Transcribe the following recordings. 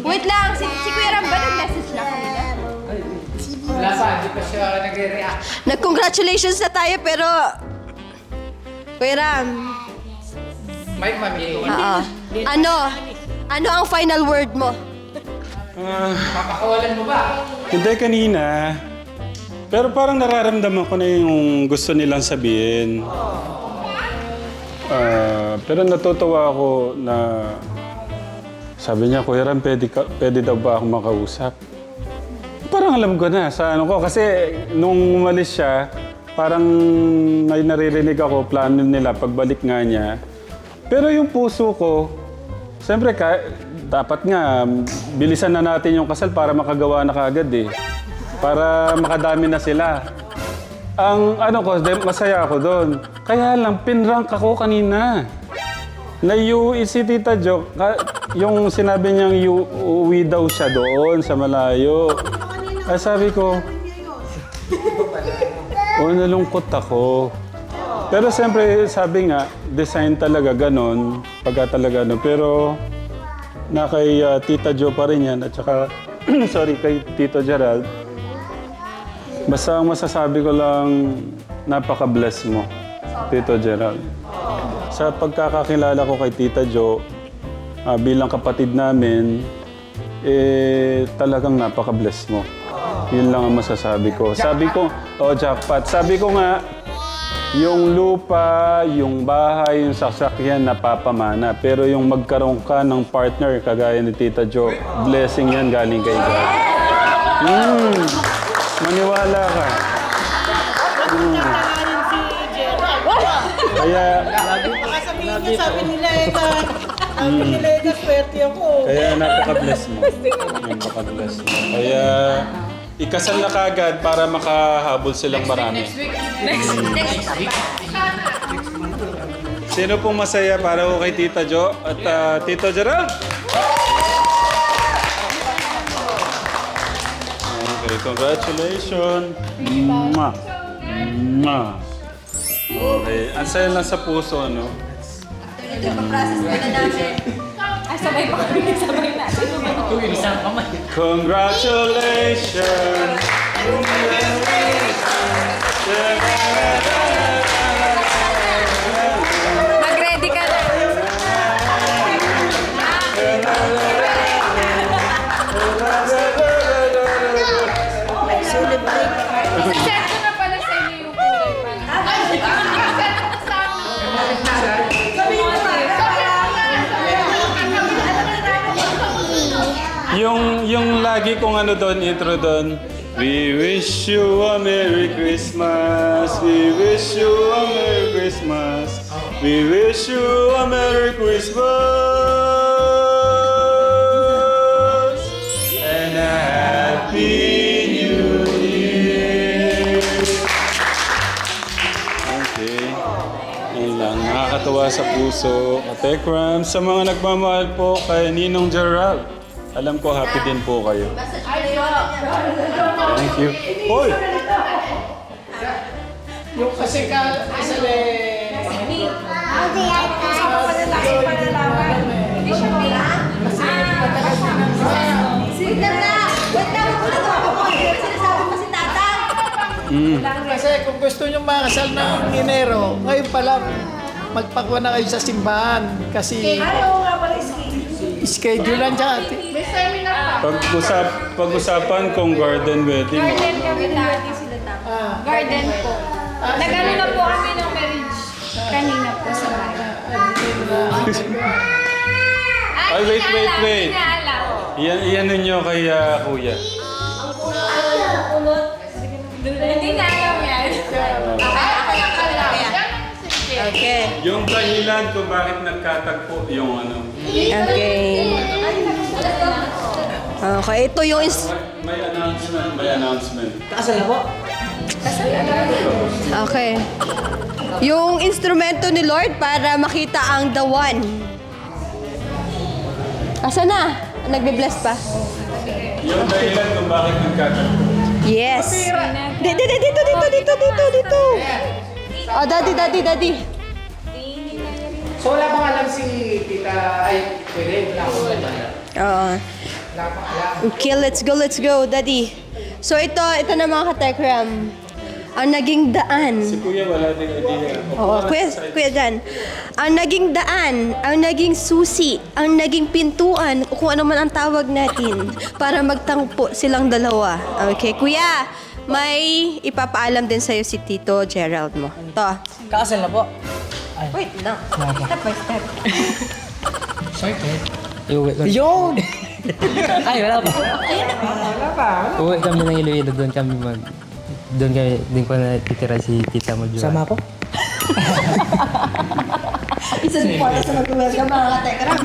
Wait lang, si, si Kuya Ram ba nag-message na kanina? Wala pa, hindi pa siya nagre-react. Nag-congratulations na tayo pero... Kuya Ram, Mike, mami. oo. Ano? Ano ang final word mo? Ah, Papakawalan mo ba? hindi kanina. Pero parang nararamdaman ko na yung gusto nilang sabihin. Ah, pero natutuwa ako na sabi niya, Kuya Ram, pwede, ka, pwede daw ba akong makausap? Parang alam ko na sa ano ko. Kasi nung umalis siya, parang may naririnig ako, plano nila, pagbalik nga niya. Pero yung puso ko, siyempre, ka, dapat nga, bilisan na natin yung kasal para makagawa na kagad eh. Para makadami na sila. Ang ano ko, masaya ako doon. Kaya lang, pinrank ako kanina. Na si Tita Jo, ka- yung sinabi niyang you, uuwi daw siya doon sa malayo. Ay sabi ko, oh nalungkot ako. Pero siyempre, sabi nga, design talaga ganon, pagka talaga ano. Pero na kay ah, Tita Jo pa rin yan at saka, sorry, kay Tito Gerald. Basta ang masasabi ko lang, napaka-bless mo, Tito Gerald. Sa pagkakakilala ko kay Tita Jo, ah, bilang kapatid namin, eh, talagang napaka-bless mo. Yun lang ang masasabi ko. Sabi ko, oh jackpot. Sabi ko nga, yung lupa, yung bahay, yung sasakyan, napapamana. Pero yung magkaroon ka ng partner, kagaya ni Tita Jo, blessing yan galing kay God. Mm, maniwala ka. Mm. Kaya, Baka sabihin niya, sabi nila eh, sabi nila eh, swerte ako. kaya napaka-bless mo. Napaka-bless mo. Kaya, ikasal na kagad para makahabol silang marami. Sino pong masaya para ko kay Tita Jo at ah, Tito Gerald? Okay, congratulations. Mwah. Mwah. Okay, ang saya lang sa puso, ano? Ay, sabay pa kami, sabay na. Isang kamay. Congratulations! Mag-ready lagi kong ano doon, intro doon, We wish you a Merry Christmas. We wish you a Merry Christmas. We wish you a Merry Christmas. And a Happy New Year. Okay. Yan lang. Nakakatawa sa puso. Katekram, sa mga nagmamahal po kay Ninong Gerald. Alam ko happy din po kayo. Thank you. Hoy! Yung kasi ka, isa le... Tata. Kasi kung gusto nyo makasal ng Enero, ngayon pa lang, magpakwa na kayo sa simbahan. Kasi schedule lang dyan. Pag-usap, pag-usapan kung garden wedding. Garden kami dati sila tama. Garden po. Nagano na po kami ng marriage kanina po sa bahay. Ay, wait, wait, wait. Iyan, iyan ninyo kay ah, kuya. Hindi na alam yan. Ako lang alam. Okay. Yung dahilan kung bakit nagkatagpo yung ano. Okay. Okay, ito yung... Is- May announcement, may announcement. okay. Yung instrumento ni Lord para makita ang the one. Asa na? Nagbe-bless pa? Yung dahilan kung bakit nagkatagpo. Yes. Di- di- di- Dito, dito, dito, dito, dito. Oh, daddy, daddy, daddy. So wala bang alam si Tita, ay, pwede, wala akong alam. Oo. Okay, let's go, let's go, daddy. So ito, ito na mga katekram. Ang naging daan. Si Kuya wala din idea. Oo, kuya, kuya Dan. Ang naging daan, ang naging susi, ang naging pintuan, o kung ano man ang tawag natin, para magtangpo silang dalawa. Okay, kuya, may ipapaalam din sa'yo si Tito Gerald mo. To. Kakasal na po. Wait lang. Step by step. Ko. Yun! Ay, wala pa. Wala pa. Uwi kami ng Iloilo, doon kami mag... Doon kami, din ko natitira si Tita mo Joa. Sama po? Isa din po sa mag-welcome mga katekram.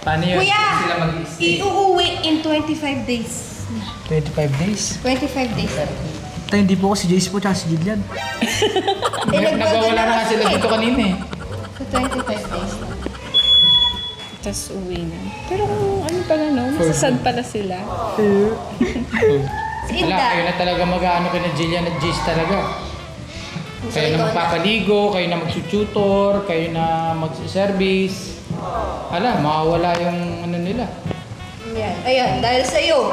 Paano yun? Kuya, Sila mag-stay. iuuwi in 25 days. 25 days. 25 days. Tayo hindi po ako si Jace po, tsaka si Jillian. Eh, Nagwawala na nga sila dito kanina eh. So 25 days. Tapos uwi na. Pero kung ano pala no, masasad pala sila. Si Wala, kayo na talaga mag-ano kay na Jillian at Jace talaga. Kayo na magpapaligo, kayo na magsututor, kayo na mag-service. Hala, mawawala yung ano nila. Ayan, ayan, dahil sa iyo.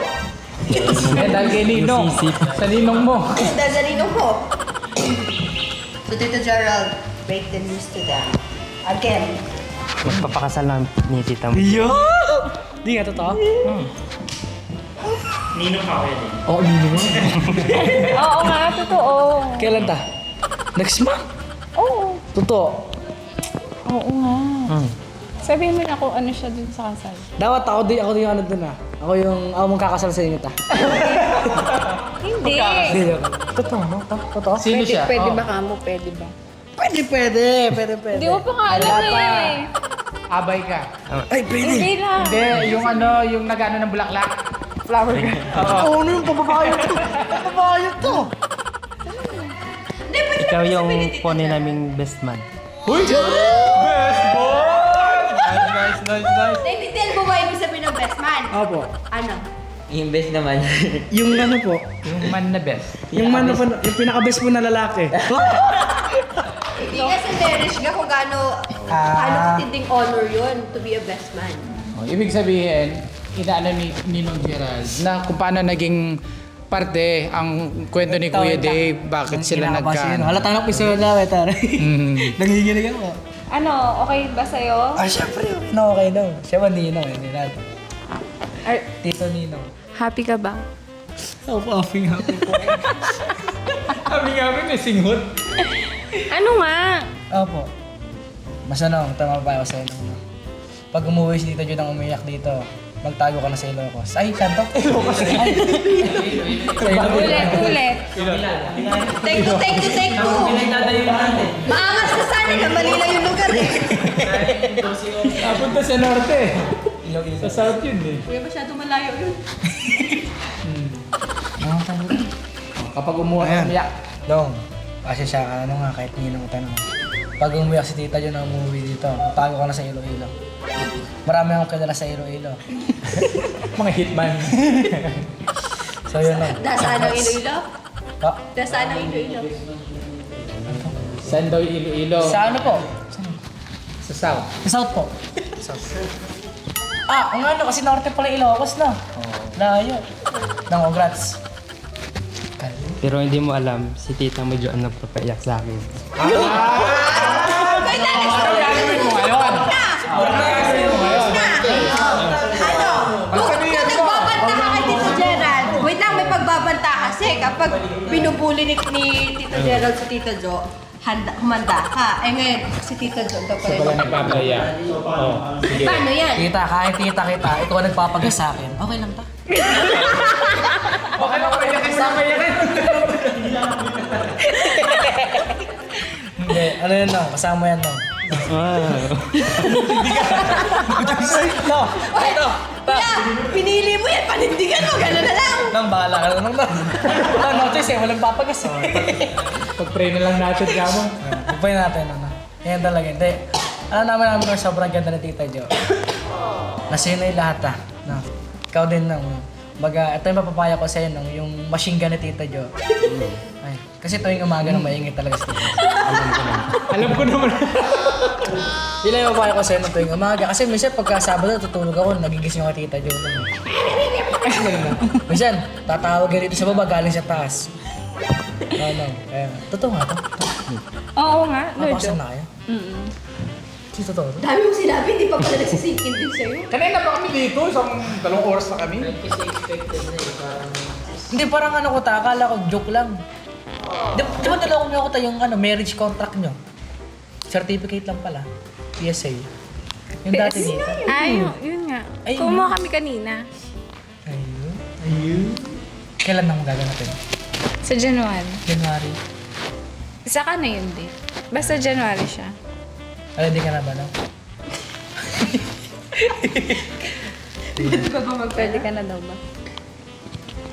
Eh, dahil kay Ninong. Sa Ninong mo. Dahil sa ninong ko. So Tito Gerald, break the news to them. Again. Magpapakasal na ni Tita mo. Yo! Di nga totoo? Hmm. Ninong ka pwede. Oo, ninong mo. Oo nga, totoo. Kailan ta? Next month? Oo. Totoo. Oo nga. Hmm. Sabihin mo na kung ano siya dun sa kasal. Dapat ako din, ako din yung ano dun ah. Ako yung, ako mong kakasal sa inyo ta. Hindi. Hindi, ako. Totoo, no? Totoo? Sino Pwede, siya? pwede Oh. ba ka mo? Pwede ba? Pwede, pwede, pwede, pwede. Hindi mo pa nga alam eh. Abay ka. Ay, pwede. Hindi lang. Hindi, yung ano, yung nag-ano ng bulaklak. Flower ka. Oo, ano yung pababayo to? Pababayo to. Ikaw yung pone naming best man. Nice, nice, nice. Naintindihan mo ba ibig sabihin ng best man? Opo. Ano? Yung best naman. Yung ano po, Yung man na best. yung man na po, yung pinaka-best po na lalaki. Hindi kasi nerish ka kung gaano, gaano katinding honor yun to be a best man. Oh, ibig sabihin, inaano ni Ninong Gerald na kung paano naging parte ang kwento ni Kuya Dave, bakit sila nagka... Halata na episode na, weta. Mm. Nanginginig ako. Ano, okay ba sa'yo? Ah, syempre, na okay daw. Siya ba Ninong, eh, Ninong. Ar- Tito Ninong. happy ka ba? Ako, happy, happy po. Kami nga may singhot. Ano nga? Opo. Mas ano, tama pa ako sa no? Pag umuwi si Tito Jun ang umiyak dito, magtago ka na sa Ilocos. Ay, kanto? Ilocos. Ay, sa Ilocos. Ulit, ulit. Take two, take two, take two. Maangas na sana na malila yung lugar eh. Napunta sa norte. Sa south yun eh. Kuya, masyado malayo yun. Kapag umuha Ayan. umiyak. Dong, kasi siya, ano nga, kahit ninong tanong. Pag umuwi si Tita Jun ang umuwi dito, tago ka na sa Iloilo. Marami akong kilala sa Iloilo. Mga hitman. So yun lang. Nasaan ang Iloilo? Ah, Nasaan ang Iloilo? Saan daw Iloilo? sa ano po? Sa south. Sa South po. Ah, ang ano, kasi norte pala Ilocos na. Layo. Nang congrats. Pero hindi mo alam, si Tita mo Joan nagpapaiyak sa akin. Wait lang, Ano gagawin mo ngayon? Ano? Kung, kung nagbabanta ka kay Tito Gerald, wait lang, may pagbabanta kasi kapag binubuli ni, ni Tito Gerald sa Tita Jo, handa, humanda ka. Eh ngayon, si Tita Jo daw pala. Wala nagpapaya. Oh, sige. Paano yan? Tita, kahit tita kita, ikaw ang nagpapagas sa akin. Okay lang ta. Okay lang, payakin mo na payakin. Hindi, ano yan no? Kasama yan no? no, ito. Kuya, pinili mo yan, panindigan mo, gano'n na lang. Nang bahala ka lang nang No, no choice eh, walang papagas eh. Pag-pray na lang natin ka mo. Pagpay natin, ano. Yan talaga, hindi. Alam naman namin kung sobrang ganda ni Tita Jo. Nasinay lahat ah. No. Ikaw din nang. Baga, ito yung mapapaya ko sa'yo nung yung machine gun ni Tita Jo. Kasi tuwing umaga nang maingit talaga si Tita. Alam ko naman. Yun lang yung ko sa'yo tuwing umaga. Kasi minsan pagka Sabado tutulog ako, nagigising ako Tita Jo minsan, tatawag ka dito sa baba, galing sa taas. Oo, no. Ayan. Totoo nga to. Oo nga, no Napakasan joke. na kayo. Si totoo to. Dami mong sinabi, hindi pa pala nagsisinkin din sa'yo. Kanina pa kami dito, isang dalawang oras na kami. Hindi, parang ano ko ta, akala ko joke lang. Di, di ba naloko niyo ako ta yung ano, marriage contract nyo? Certificate lang pala. PSA. Yung dati dito. Ay, yun, yun nga. Ay, Kumuha kami kanina. Ayun. Ayun. Kailan nang gaganapin? Sa January. January. Saka na yun din. Basta January siya. Ay, hindi ka na ba, no? Pwede ka ba magpwede ka na daw ba?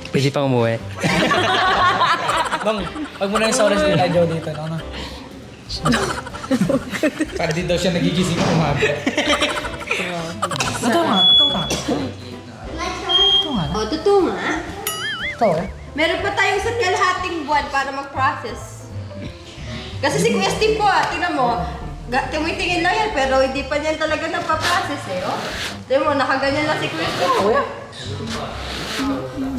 Pwede pang umuwi. Bang, wag mo na yung solos nila Joe dito, no? no? Para di daw siya nagigising ng umaga. Totoo nga, totoo nga. Totoo nga. O, totoo nga. Totoo eh. Meron pa tayong sa kalahating buwan para mag-process. Kasi si Kuya Steve po, ah, tingnan mo, ga- tumitingin lang yan, pero hindi pa niyan talaga napaprocess eh, oh. Tingnan mo, nakaganyan lang si Kuya Steve.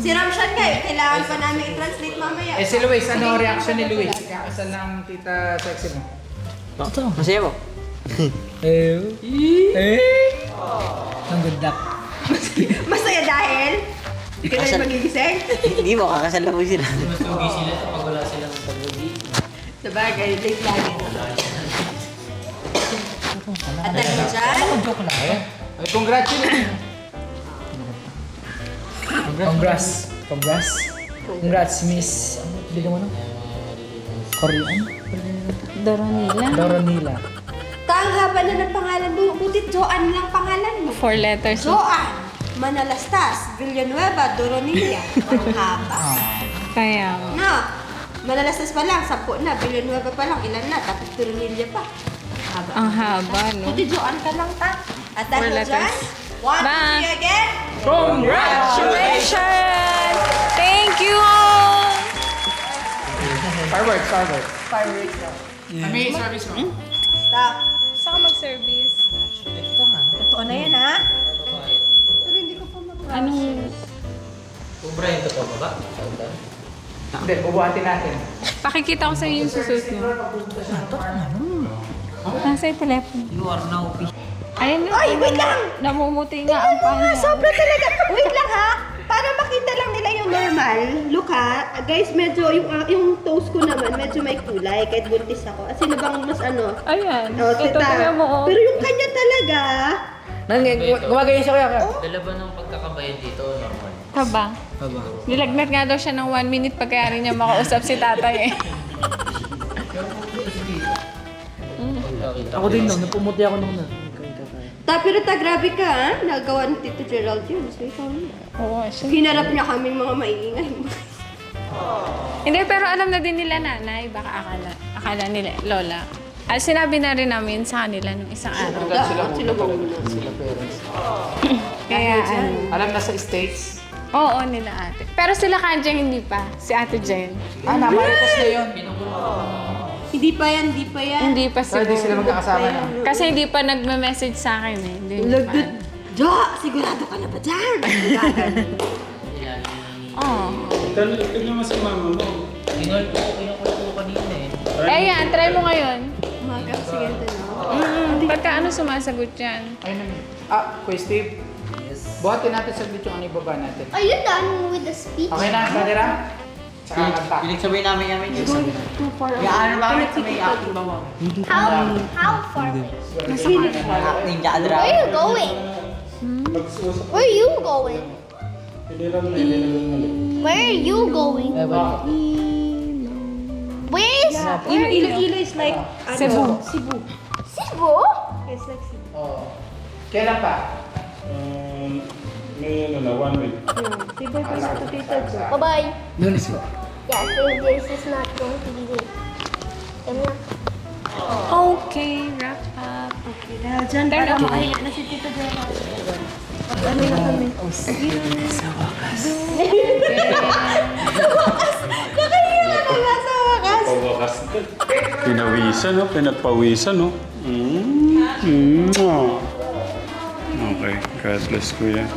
Si Ramshan nga, eh, kailangan pa namin i-translate mamaya. Eh si Luis, ano ang reaction ni Luis? Kakasal ng tita sexy mo. Totoo. Masaya po. Eh. Eh. Ang good luck. Masaya dahil? Hindi ka na rin magigising? Hindi mo, kakasal na po sila. Sabagay, late lagi. At dahil dyan, lang. Ay, congratulations. Congrats. Congrats. Congrats, Miss... Ano? Bigyan mo na? Korean? Doronila. Doronila. Kang haba na ng pangalan mo. Buti Joan lang pangalan mo. Four letters. Joan, Manalastas, Villanueva, Doronilla. Ang haba. Kaya, No, Manalastas pa lang, sampu na. Villanueva pa lang, ilan na. Tapos Doronilla pa. Haba. ang haba, no? Buti Joan ka lang ta. At Four dahil letters. dyan, one, two, Bye. three again. Congratulations! Thank you! Fireworks, fireworks. Fireworks. May service mo? Stop. Saka mag-service. Totoo nga. Totoo na yan, ha? Pero hindi ko pa mag Anong... Hindi, bubuhatin natin. Pakikita ko sa iyo yung susunod mo. Nasa yung telepono. You are now Ayun na. Ay, wait lang! Namumuti nga ang Tingnan mo nga, panya. sobra talaga. Wait lang ha. Para makita lang nila yung normal. Look ha. Guys, medyo yung, ah, yung toes ko naman, medyo may kulay. Kahit buntis ako. At sino bang mas ano? Ayan. Oh, Ito, kita. tingnan mo. oh. Pero yung kanya talaga, Nang, gumagaya siya kaya. Dala ba ng pagkakabayad dito, normal? Taba. Taba. Nilagnat nga daw siya ng one minute pagkayari niya makausap si tatay eh. Ako din nung, napumuti ako nung na. Ta, pero ta, grabe ka ha. Nagawa ni Tito Gerald yun. So, ikaw na. Oo, siya. Hinarap niya kaming mga maingay. Hindi, pero alam na din nila nanay. Baka akala, akala nila, lola. At sinabi na rin namin sa kanila nung isang araw. Agad sila Sila muna. Sila parents. Kaya, ano, Alam na sa States. oo nila ate. Pero sila kanjang hindi pa. Si ate Jen. Ah, namaritas na yun. Hindi pa yan, hindi pa yan. Hindi pa So, di sila siguro. magkakasama na. Kasi hindi pa nagme-message sa akin eh. Hindi pa. Lagdot. Jo, sigurado ka na ba dyan? Oo. Tignan mo si mama mo. Kinol po, kinukul po kanina eh. Eh yan, try mo ngayon. Umaga, sige ito no. Mm, pagka ano sumasagot yan. Ayun na. Ah, Kuya Steve. Buhatin natin saglit yung ano ibaba natin. Are you done with the speech? Okay na, Kadira? Saka kanta. Pinig sabihin namin kami. Yung ano ba kami sa may acting ba mo? How how far away? Acting ka, Where are you going? Where are you going? Where are you going? Where is Ilo, ilo, ilo is like, ano? Cebu. Cebu. Cebu? It's like Cebu. Oo. Kailan pa? Um, may ano na, one week. Cebu is to Yeah, so this is not going to be good. Okay, wrap up. Okay, dahil dyan, para makahinga na si Tito Jo. Ano na kami? Nakahinga na nga sa wakas. Pawakas. Pinawisan, no? Pinagpawisan, no? Mm. Mm. Okay. God bless, Kuya.